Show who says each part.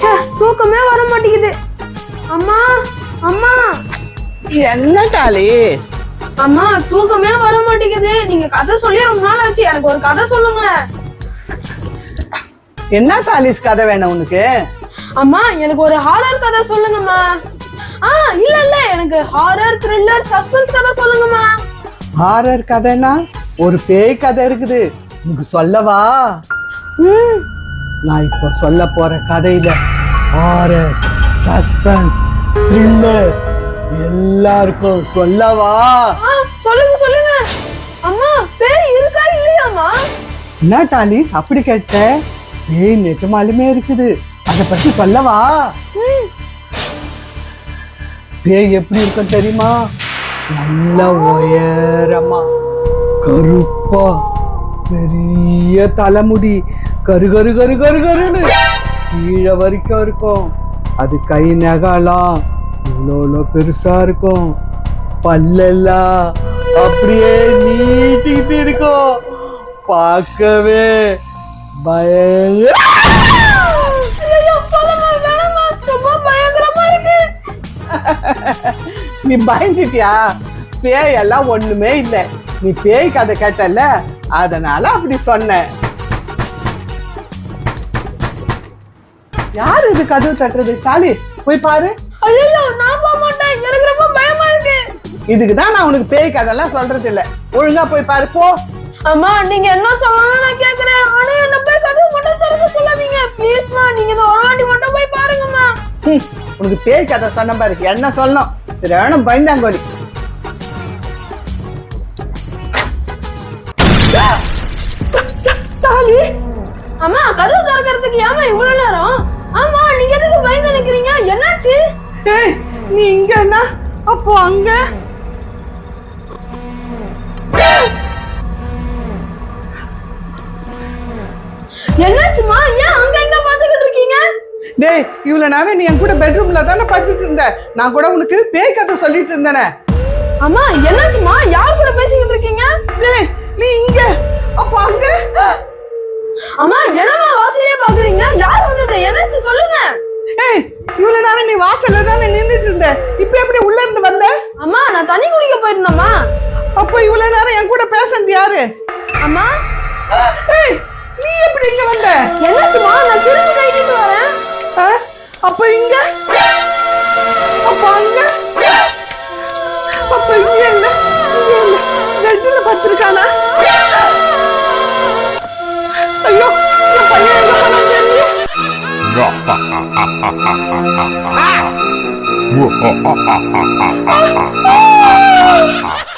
Speaker 1: ச்சே தூக்கமே வர மாட்டேங்குது. அம்மா அம்மா.
Speaker 2: என்ன டாலிஸ்
Speaker 1: அம்மா தூக்கமே வர மாட்டேங்குது. நீங்க கதை சொல்லி ரொம்ப நாள் ஆச்சு. எனக்கு ஒரு கதை சொல்லுங்களேன்.
Speaker 2: என்ன டாலிஸ் கதை வேணும் உனக்கு?
Speaker 1: அம்மா எனக்கு ஒரு ஹாரர் கதை சொல்லுங்கம்மா. ஆ இல்ல இல்ல. எனக்கு ஹாரர் த்ரில்லர் சஸ்பென்ஸ் கதை சொல்லுங்கம்மா.
Speaker 2: ஹாரர் கதைனா ஒரு பேய் கதை இருக்குது. உனக்கு சொல்லவா?
Speaker 1: ம்.
Speaker 2: நான் இப்போ சொல்ல போற கதையில ஹாரர் சஸ்பென்ஸ் த்ரில்லர் எல்லாருக்கும் சொல்லவா?
Speaker 1: சொல்லுங்க சொல்லுங்க. அம்மா பேய் இருக்கா இல்லையாம்மா
Speaker 2: என்ன டாலிஸ் அப்படி கேட்ட? பேய் நிஜமாலுமே இருக்குது. அதை பத்தி சொல்லவா? பேய் எப்படி இருக்கும் தெரியுமா? நல்ல உயரமா கருப்பா. பெரிய தலைமுடி. கரு கரு கரு கரு கருன்னு கீழே வரைக்கும் இருக்கும். அது கை நகலாம் இவ்வளோ பெருசா இருக்கும். பல்லெல்லாம் அப்படியே நீட்டிக்கிட்டு இருக்கும். பார்க்கவே பயங்கர நீ பயந்துட்டியா? பேய் எல்லாம் ஒண்ணுமே இல்ல. நீ பேய் கதை கேட்டல அதனால அப்படி சொன்னேன். யார் இது கதவு தட்டுறது? காலிஸ் போய் பாரு.
Speaker 1: ஐயோ நான் போக மாட்டேன். எனக்கு ரொம்ப பயமா இருக்கு.
Speaker 2: இதுக்கு தான் நான் உனக்கு பேய் கதைலாம் சொல்றது இல்ல. ஒழுங்கா போய் பாரு போ.
Speaker 1: அம்மா நீங்க என்ன சொல்லணும்னு நான் கேக்குறேன். ஆனா என்ன போய் கதவு மட்டும் திறந்து சொல்லாதீங்க. ப்ளீஸ்மா நீங்க இந்த ஒரு வாட்டி மட்டும் போய் பாருங்கம்மா.
Speaker 2: உனக்கு பேய் கதை சொன்ன பாரு. என்ன சொல்லணும்? சரி வேணும் பயந்தாங்கோலி
Speaker 1: அம்மா கதவு திறக்கிறதுக்கு ஏமா இவ்வளவு நேரம்? ஆமா நீங்க எதுக்கு பயந்து நிக்கிறீங்க? என்னாச்சு?
Speaker 2: ஏய் நீ இங்கன்னா அப்போ அங்க?
Speaker 1: என்னாச்சுமா ஏன் அங்க இங்க பாத்துக்கிட்டு இருக்கீங்க?
Speaker 2: டேய் இவ்வளவு நேரம் நீ என் கூட பெட்ரூம்ல தானே படுத்துட்டு இருந்த? நான் கூட உனக்கு பேய் கதை சொல்லிட்டு இருந்தேனே.
Speaker 1: அம்மா என்னாச்சுமா யார் கூட பேசிக்கிட்டு இருக்கீங்க?
Speaker 2: டேய் நீ இங்க. அப்போ அங்க?
Speaker 1: அம்மா என்னம்மா வாசலையே பாக்குறீங்க யார் வந்தது என்னாச்சு சொல்லுங்க?
Speaker 2: ஏய் இவ்வளவு நேரம் நீ வாசல்ல தானே நின்னுட்டு இருந்த? இப்போ எப்படி உள்ள இருந்து வந்த?
Speaker 1: அம்மா நான் தண்ணி குடிக்க போயிருந்தேம்மா.
Speaker 2: அப்போ இவ்வளவு நேரம் என் கூட பேசுனது யாரு?
Speaker 1: அம்மா.
Speaker 2: ஏய் நீ எப்படி இங்க வந்த?
Speaker 1: என்னாச்சுமா நான் சிரிப்பு கைட்டிட்டு வரேன்?
Speaker 2: அப்ப இங்க? அப்ப அங்க? அப்ப இங்க இல்ல இங்க இல்ல. பெட்ல படுத்திருக்கானா? 哈哈哈哈哈哈
Speaker 3: 哈哈哈哈哈哈哈哈哈